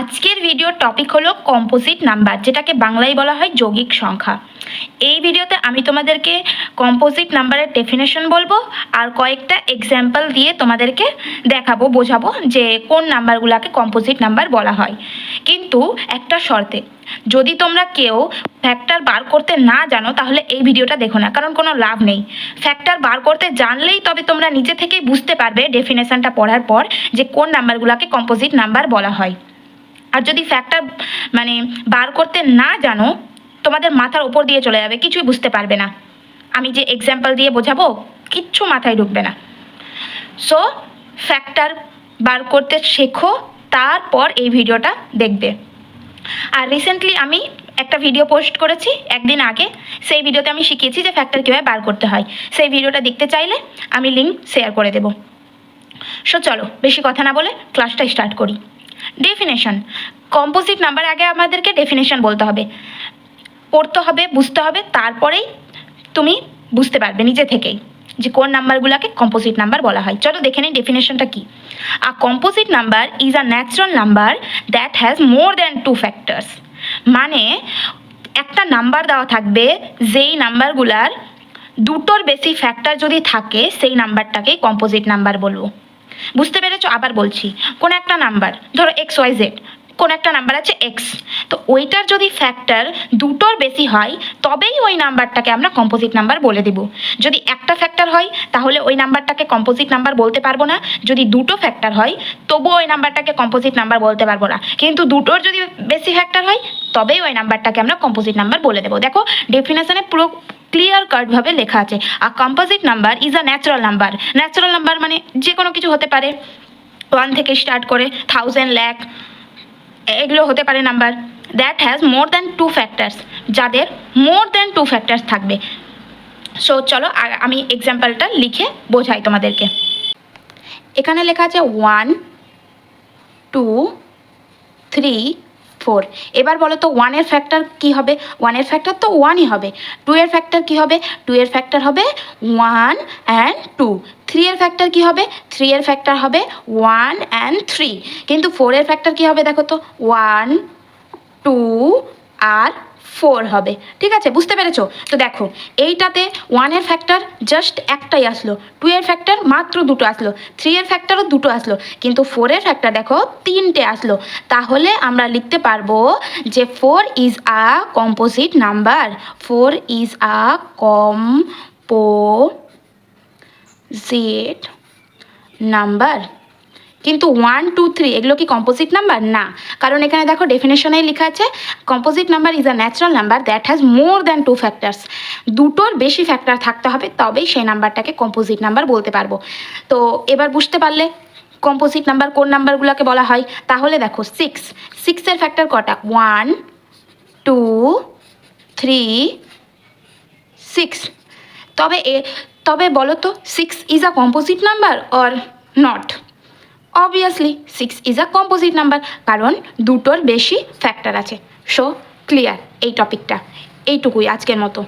আজকের ভিডিওর টপিক হলো কম্পোজিট নাম্বার যেটাকে বাংলায় বলা হয় যৌগিক সংখ্যা। এই ভিডিওতে আমি তোমাদেরকে কম্পোজিট নাম্বারের ডেফিনেশন বলব আর কয়েকটা এক্সাম্পল দিয়ে তোমাদেরকে দেখাবো, বোঝাবো যে কোন নাম্বারগুলোকে কম্পোজিট নাম্বার বলা হয়। কিন্তু একটা শর্তে, যদি তোমরা কেউ ফ্যাক্টর বার করতে না জানো, তাহলে এই ভিডিওটা দেখো না, কারণ কোনো লাভ নেই। ফ্যাক্টর বার করতে জানলেই তবে তোমরা নিজে থেকেই বুঝতে পারবে ডেফিনেশনটা পড়ার পর যে কোন নাম্বারগুলোকে কম্পোজিট নাম্বার বলা হয়। আর যদি ফ্যাক্টর মানে বার করতে না জানো, তোমাদের মাথার উপর দিয়ে চলে যাবে, কিছুই বুঝতে পারবে না। আমি যে এক্সাম্পল দিয়ে বোঝাবো, কিচ্ছু মাথায় ঢুকবে না। সো ফ্যাক্টর বার করতে শেখো, তারপর এই ভিডিওটা দেখবে। আর রিসেন্টলি আমি একটা ভিডিও পোস্ট করেছি, একদিন আগে, সেই ভিডিওতে আমি শিখিয়েছি যে ফ্যাক্টর কীভাবে বার করতে হয়। সেই ভিডিওটা দেখতে চাইলে আমি লিঙ্ক শেয়ার করে দেবো। সো চলো, বেশি কথা না বলে ক্লাসটা স্টার্ট করি। ডেফিনেশন কম্পোজিট নাম্বার আগে আমাদেরকে ডেফিনেশন বলতে হবে। পড়তে হবে, বুঝতে হবে, তারপরেই তুমি বুঝতে পারবে নিজে থেকেই যে কোন নাম্বারগুলোকে কম্পোজিট নাম্বার বলা হয়। চলো দেখে নিই ডেফিনেশনটা কি। A composite number is a natural number that has more than two factors মানে একটা নাম্বার দেওয়া থাকবে, যেই নাম্বারগুলার দুটোর বেশি ফ্যাক্টর যদি থাকে, সেই নাম্বারটাকেই কম্পোজিট নাম্বার বলব। বুঝতে পেরেছ? আবার বলছি, কোন একটা নাম্বার, ধরো এক্স ওয়াই জেড কোন একটা নাম্বার আছে এক্স তো ওইটার যদি ফ্যাক্টর দুটোর বেশি হয়, তবেই ওই নাম্বারটাকে আমরা কম্পোজিট নাম্বার বলে দেব। যদি একটা ফ্যাক্টর হয়, তাহলে ওই নাম্বারটাকে কম্পোজিট নাম্বার বলতে পারব না। যদি দুটো ফ্যাক্টর হয়, তবুও ওই নাম্বারটাকে কম্পোজিট নাম্বার বলতে পারব না। কিন্তু দুটোর যদি বেশি ফ্যাক্টর হয়, তবেই ওই নাম্বারটাকে আমরা কম্পোজিট নাম্বার বলে দেবো। দেখো ডেফিনেশনে পুরো ক্লিয়ার কাটভাবে লেখা আছে। আর composite number is a natural number natural number মানে যে কোনো কিছু হতে পারে। ওয়ান থেকে স্টার্ট করে থাউজেন্ড ল্যাক এগুলো হতে পারে number that has more than two factors যাদের মোর দ্যান টু ফ্যাক্টরস থাকবে। সো চলো আমি এক্সাম্পলটা লিখে বোঝাই তোমাদেরকে। এখানে লেখা আছে ওয়ান টু থ্রি ফোর এবার বলো তো ওয়ানের ফ্যাক্টর কি হবে? ওয়ানের ফ্যাক্টর তো ওয়ানই হবে। টু এর ফ্যাক্টর কি হবে? টু এর ফ্যাক্টর হবে ওয়ান অ্যান্ড টু থ্রি এর ফ্যাক্টর কি হবে? থ্রি এর ফ্যাক্টর হবে ওয়ান অ্যান্ড থ্রি কিন্তু ফোর এর ফ্যাক্টর কি হবে দেখো তো? ওয়ান টু আর ফোর হবে, ঠিক আছে? বুঝতে পেরেছ? তো দেখো, এইটাতে ওয়ানের ফ্যাক্টর জাস্ট একটাই আসলো টু এর ফ্যাক্টর মাত্র দুটো আসলো থ্রি এর ফ্যাক্টরও দুটো আসলো, কিন্তু ফোরের ফ্যাক্টর দেখো তিনটে আসলো। তাহলে আমরা লিখতে পারব যে four is a composite number four is a composite number কিন্তু ওয়ান টু থ্রি এগুলো কি কম্পোজিট নাম্বার না। কারণ এখানে দেখো ডেফিনেশনেই লেখা আছে composite number is a natural number that has more than two factors দুটোর বেশি ফ্যাক্টর থাকতে হবে, তবেই সেই নাম্বারটাকে কম্পোজিট নাম্বার বলতে পারব। তো এবার বুঝতে পারলে কম্পোজিট নাম্বার কোন নাম্বারগুলোকে বলা হয়? তাহলে দেখো সিক্স সিক্সের ফ্যাক্টর কটা? ওয়ান টু থ্রি সিক্স তবে এ, তবে বলো তো six is a composite number or not obviously six is a composite number কারণ দুটোর বেশি ফ্যাক্টর আছে। সো ক্লিয়ার এই টপিকটা এইটুকুই আজকের মতো।